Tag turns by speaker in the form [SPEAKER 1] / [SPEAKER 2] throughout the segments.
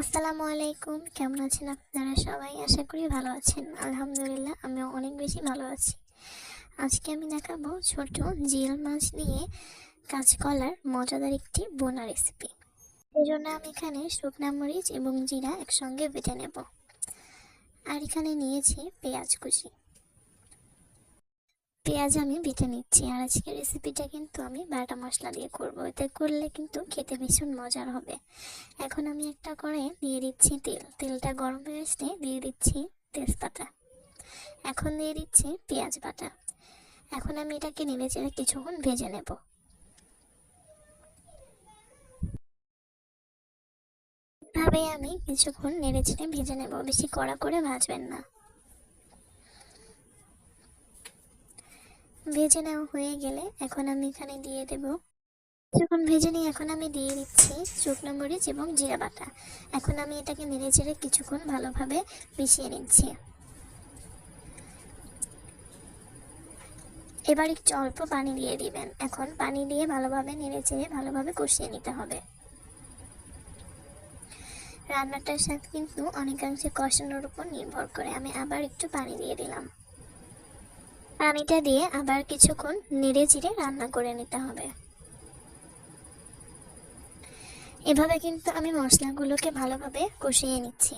[SPEAKER 1] আসসালামু আলাইকুম। কেমন আছেন আপনারা সবাই? আশা করি ভালো আছেন। আলহামদুলিল্লাহ, আমিও অনেক বেশি ভালো আছি। আজকে আমি দেখাবো ছোট জিল মাছ দিয়ে কাঁচকলার মজাদার একটি বোনা রেসিপি এই জন্য আমি এখানে শুকনা মরিচ এবং জিরা একসঙ্গে বেটে নেব। আর এখানে নিয়েছি পেঁয়াজ কুচি। পেঁয়াজ আমি বেটে নিচ্ছি। আর আজকে রেসিপিটা কিন্তু আমি বাটা মশলা দিয়ে করব। এতে করলে কিন্তু খেতে ভীষণ মজার হবে। এখন আমি একটা করে দিয়ে দিচ্ছি তেল। তেলটা গরম হয়ে আসতে দিয়ে দিচ্ছি তেজপাতা। এখন দিয়ে দিচ্ছি পেঁয়াজ বাটা। এখন আমি এটাকে নেড়ে চেড়ে কিছুক্ষণ ভেজে নেব। ভাবে আমি কিছুক্ষণ নেড়ে চেড়ে ভেজে নেব। বেশি কড়া করে ভাজবেন না। ভেজে নেওয়া হয়ে গেলে এখন আমি এখানে দিয়ে দেব। যখন ভেজে নিই এখন আমি দিয়ে দিচ্ছি শুকনো মরিচ এবং জিরা বাটা। এখন আমি এটাকে নেড়ে চেড়ে কিছুক্ষণ ভালোভাবে মিশিয়ে নিচ্ছি। এবার একটু অল্প পানি দিয়ে দিবেন। এখন পানি দিয়ে ভালোভাবে নেড়ে চেড়ে ভালোভাবে কষিয়ে নিতে হবে। রান্নাটার সাথে কিন্তু অনেকাংশে কষানোর উপর নির্ভর করে। আমি আবার একটু পানি দিয়ে দিলাম। পানিটা দিয়ে আবার কিছুক্ষণ নেড়ে চিড়ে রান্না করে নিতে হবে। এভাবে কিন্তু আমি মশলাগুলোকে ভালোভাবে কষিয়ে নিচ্ছি।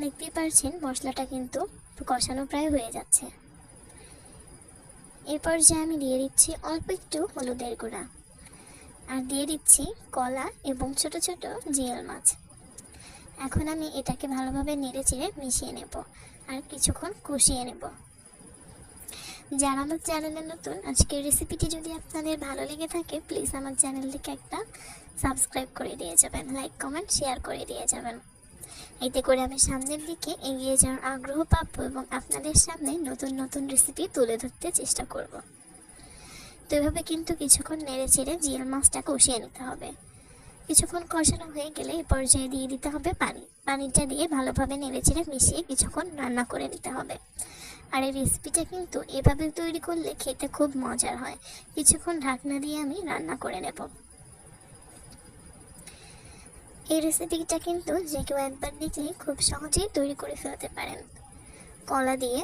[SPEAKER 1] দেখতেই পারছেন মশলাটা কিন্তু কষানো প্রায় হয়ে যাচ্ছে। এরপর যে আমি দিয়ে দিচ্ছি অল্প একটু হলুদের গুঁড়া। আর দিয়ে দিচ্ছি কলা এবং ছোট ছোট জিয়াল মাছ। এখন আমি এটাকে ভালোভাবে নেড়ে চেড়ে মিশিয়ে নেব আর কিছুক্ষণ কষিয়ে নেব। যারা আমার চ্যানেলে নতুন, আজকের রেসিপিটি যদি আপনাদের ভালো লেগে থাকে প্লিজ আমার চ্যানেলটিকে একটা সাবস্ক্রাইব করে দিয়ে যাবেন লাইক কমেন্ট শেয়ার করে দিয়ে যাবেন। এতে করে আমি সামনের দিকে এগিয়ে যাওয়ার আগ্রহ পাবো এবং আপনাদের সামনে নতুন নতুন রেসিপি তুলে ধরতে চেষ্টা করব। তো এভাবে কিন্তু কিছুক্ষণ নেড়ে চেড়ে জিয়াল মাছটা কষিয়ে নিতে হবে। কিছুক্ষণ কষানো হয়ে গেলে এই পর্যায়ে দিয়ে দিতে হবে পানি। পানিটা দিয়ে ভালোভাবে নেড়েচেড়ে মিশিয়ে কিছুক্ষণ রান্না করে নিতে হবে। আর এই রেসিপিটা কিন্তু এভাবে তৈরি করলে খেতে খুব মজার হয়। কিছুক্ষণ ঢাকনা দিয়ে আমি রান্না করে নেব। এই রেসিপিটা কিন্তু যে কেউ একবার দেখলেই খুব সহজেই তৈরি করে ফেলতে পারেন। কলা দিয়ে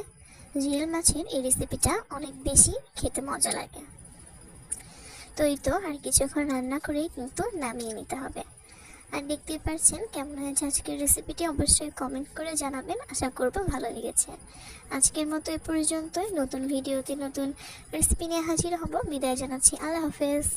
[SPEAKER 1] জিল মাছের এই রেসিপিটা অনেক বেশি খেতে মজা লাগে। তো এই তো আর কিছুক্ষণ রান্না করেই কিন্তু নামিয়ে নিতে হবে। আর দেখতেই পারছেন কেমন হয়েছে আজকের রেসিপিটি অবশ্যই কমেন্ট করে জানাবেন। আশা করব ভালো লেগেছে। আজকের মতো এ পর্যন্তই। নতুন ভিডিওতে নতুন রেসিপি নিয়ে হাজির হব। বিদায় জানাচ্ছি। আল্লাহ হাফেজ।